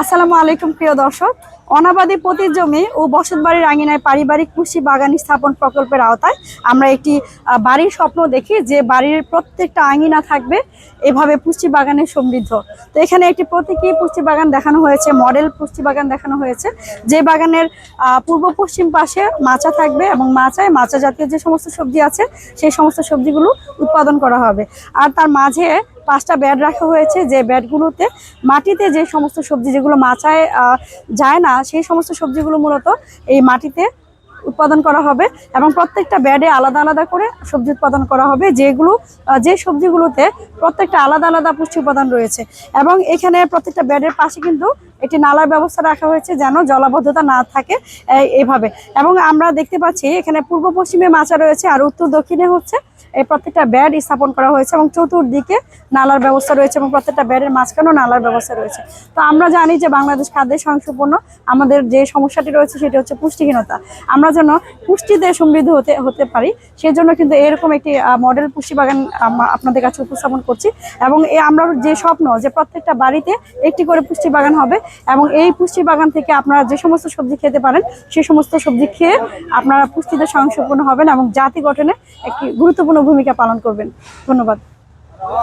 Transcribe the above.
আসসালামু আলাইকুম, প্রিয় দর্শক। অনাবাদী প্রতি জমি ও বসতবাড়ির আঙিনায় পারিবারিক কৃষি বাগান স্থাপন প্রকল্পের আওতায় আমরা একটি বাড়ির স্বপ্ন দেখি যে বাড়ির প্রত্যেকটা আঙিনা থাকবে এভাবে পুষ্টি বাগানে সমৃদ্ধ। তো এখানে একটি প্রতীকী পুষ্টি বাগান দেখানো হয়েছে, মডেল পুষ্টি বাগান দেখানো হয়েছে। যে বাগানের পূর্ব পশ্চিম পাশে মাচা থাকবে এবং মাচায় মাচা জাতীয় যে সমস্ত সবজি আছে, সেই সমস্ত সবজিগুলো উৎপাদন করা হবে। আর তার মাঝে পাঁচটা ব্যাড রাখা হয়েছে, যে ব্যাডগুলোতে মাটিতে যে সমস্ত সবজি যেগুলো মাচায় যায় না, সেই সমস্ত সবজিগুলো মূলত এই মাটিতে উৎপাদন করা হবে এবং প্রত্যেকটা ব্যাডে আলাদা আলাদা করে সবজি উৎপাদন করা হবে, যেগুলো যে সবজিগুলোতে প্রত্যেকটা আলাদা আলাদা পুষ্টি উপাদান রয়েছে। এবং এখানে প্রত্যেকটা ব্যাডের পাশে কিন্তু একটি নালার ব্যবস্থা রাখা হয়েছে যেন জলাবদ্ধতা না থাকে এইভাবে এবং আমরা দেখতে পাচ্ছি এখানে পূর্ব পশ্চিমে মাচা রয়েছে আর উত্তর দক্ষিণে হচ্ছে এই প্রত্যেকটা ব্যাড স্থাপন করা হয়েছে এবং চতুর্দিকে নালার ব্যবস্থা রয়েছে এবং প্রত্যেকটা ব্যাডের মাঝখানেও নালার ব্যবস্থা রয়েছে। তো আমরা জানি যে বাংলাদেশ খাদ্যে সংসম্পন্ন আমাদের যে সমস্যাটি রয়েছে সেটি হচ্ছে পুষ্টিহীনতা। আমরা যেন পুষ্টিতে সমৃদ্ধ হতে হতে পারি সেই জন্য কিন্তু এরকম একটি মডেল পুষ্টি বাগান আপনাদের কাছে উপস্থাপন করছি। এবং এ আমরা যে স্বপ্ন যে প্রত্যেকটা বাড়িতে একটি করে পুষ্টি বাগান হবে এবং এই পুষ্টি বাগান থেকে আপনারা যে সমস্ত সবজি খেতে পারেন, সে সমস্ত সবজি খেয়ে আপনারা পুষ্টিতে স্বয়ংসম্পূর্ণ হবেন এবং জাতি গঠনে একটি গুরুত্বপূর্ণ ভূমিকা পালন করবেন। ধন্যবাদ।